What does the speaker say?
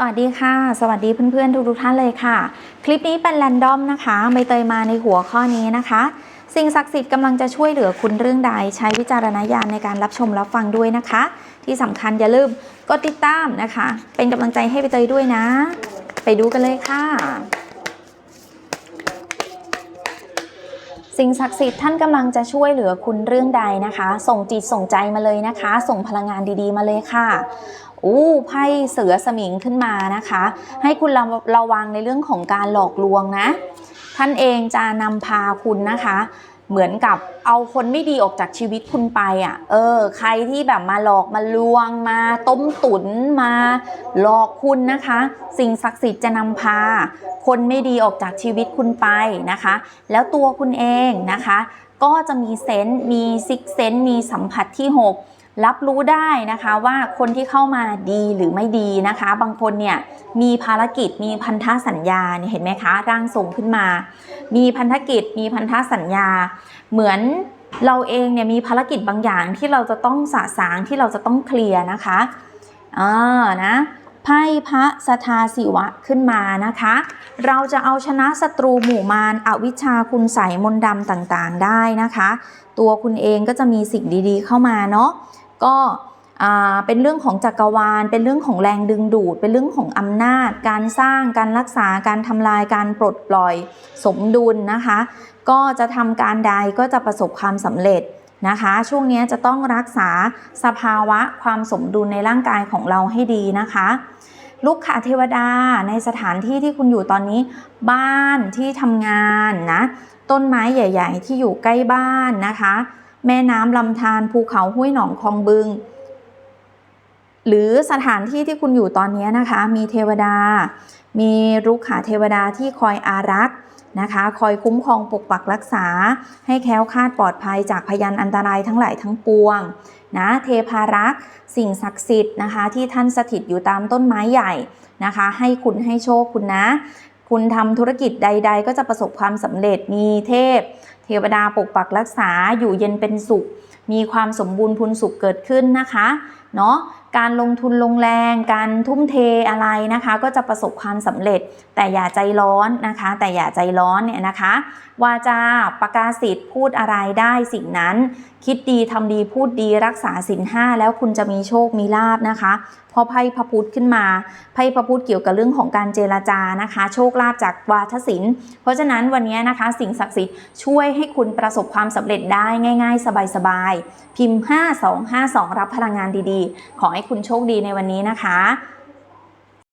สวัสดีค่ะ สวัสดีเพื่อนๆทุกๆท่านเลยค่ะ คลิปนี้เป็นแรนดอมนะคะใบเตยมาในหัวข้อนี้นะคะ สิ่งศักดิ์สิทธิ์กำลังจะช่วยเหลือคุณเรื่องใด ใช้วิจารณญาณในการรับชมรับฟังด้วยนะคะ ที่สำคัญอย่าลืมกดติดตามนะคะ เป็นกำลังใจให้ใบเตยด้วยนะ ไปดูกันเลยค่ะ สิ่งศักดิ์สิทธิ์ท่านกำลังจะช่วยเหลือคุณเรื่องใดนะคะ ส่งจิตส่งใจมาเลยนะคะ ส่งพลังงานดีๆ มาเลยค่ะ อู้ไพ่เสือสมิงขึ้นมานะคะ ให้คุณระระวังในเรื่องของการหลอกลวงนะ ท่านเองจะนำพาคุณนะคะ เหมือนกับเอาคนไม่ดีออกจากชีวิตคุณไปอะ เออ ใครที่แบบมาหลอกมาลวงมาต้มตุนมาหลอกคุณนะคะ สิ่งศักดิ์สิทธิ์จะนำพา คนไม่ดีออกจากชีวิตคุณไปนะคะ แล้วตัวคุณเองนะคะ ก็จะมีเซนต์มีซิกเซนต์มีสัมผัสที่ 6 รับรู้ได้นะคะว่าคนที่เข้ามาดีหรือไม่ดีนะคะ บางคนเนี่ยมีภารกิจมีพันธสัญญาเนี่ยเห็นไหมคะร่างทรงขึ้นมา มีพันธกิจมีพันธสัญญา เหมือนเราเองเนี่ยมีภารกิจบางอย่างที่เราจะต้องสะสางที่เราจะต้องเคลียร์นะคะอ่านะไพ่พระสทาศิวะขึ้นมานะคะ เราจะเอาชนะศัตรูหมู่มารอวิชาคุณใสมนต์ดำต่างๆได้นะคะ ตัวคุณเองก็จะมีสิ่งดีๆเข้ามาเนาะ ก็เป็นเรื่องของจักรวาล เป็นเรื่องของแรงดึงดูด เป็นเรื่องของอำนาจ การสร้าง การรักษา การทำลาย การปลดปล่อย สมดุลนะคะ ก็จะทำการใดก็จะประสบความสำเร็จนะคะ ช่วงนี้จะต้องรักษาสภาวะความสมดุลในร่างกายของเราให้ดีนะคะ ลูกขาเทวดาในสถานที่ที่คุณอยู่ตอนนี้ บ้านที่ทำงานนะ ต้นไม้ใหญ่ ๆ ที่อยู่ใกล้บ้านนะคะ แม่น้ำลำธารภูเขาห้วยหนองคลองบึง หรือสถานที่ที่คุณอยู่ตอนนี้นะคะ มีเทวดา มีลูกขาเทวดาที่คอยอารักษ์นะคะ คอยคุ้มครองปกปักรักษา ให้แคล้วคลาดปลอดภัยจากพยันอันตรายทั้งหลายทั้งปวงนะเทพารักษ์สิ่งศักดิ์สิทธิ์นะคะ ที่ท่านสถิตอยู่ตามต้นไม้ใหญ่นะคะ ให้คุณให้โชคคุณนะ คุณทำธุรกิจใด ๆ ก็จะประสบความสำเร็จมีเทพ เทวดาปกปักรักษาอยู่เย็นเป็นสุข มีความสมบูรณ์พูนสุขเกิดขึ้นนะคะเนาะการลงทุนลงแรง การทุ่มเทอะไรนะคะ ก็จะประสบความสำเร็จ แต่อย่าใจร้อนนะคะ แต่อย่าใจร้อนเนี่ยนะคะวาจาประกาศสิทธิ์พูดอะไรได้สิ่งนั้น คิดดีทำดีพูดดีรักษาสินห้าแล้วคุณจะมีโชคมีลาบนะคะพราะไพ่พระพุธขึ้นมาไพ่พระพุธเกี่ยวกับเรื่องของการเจรจานะคะ โชคลาภจากวาทศิลป์เพราะฉะนั้นวันนี้นะคะสิ่งศักดิ์สิทธิ์ช่วยให้คุณประสบความสำเร็จได้ง่าย ๆ สบายๆ พิมพ์ 5252 รับพลังงานดีๆ ขอให้คุณโชคดีในวันนี้นะคะ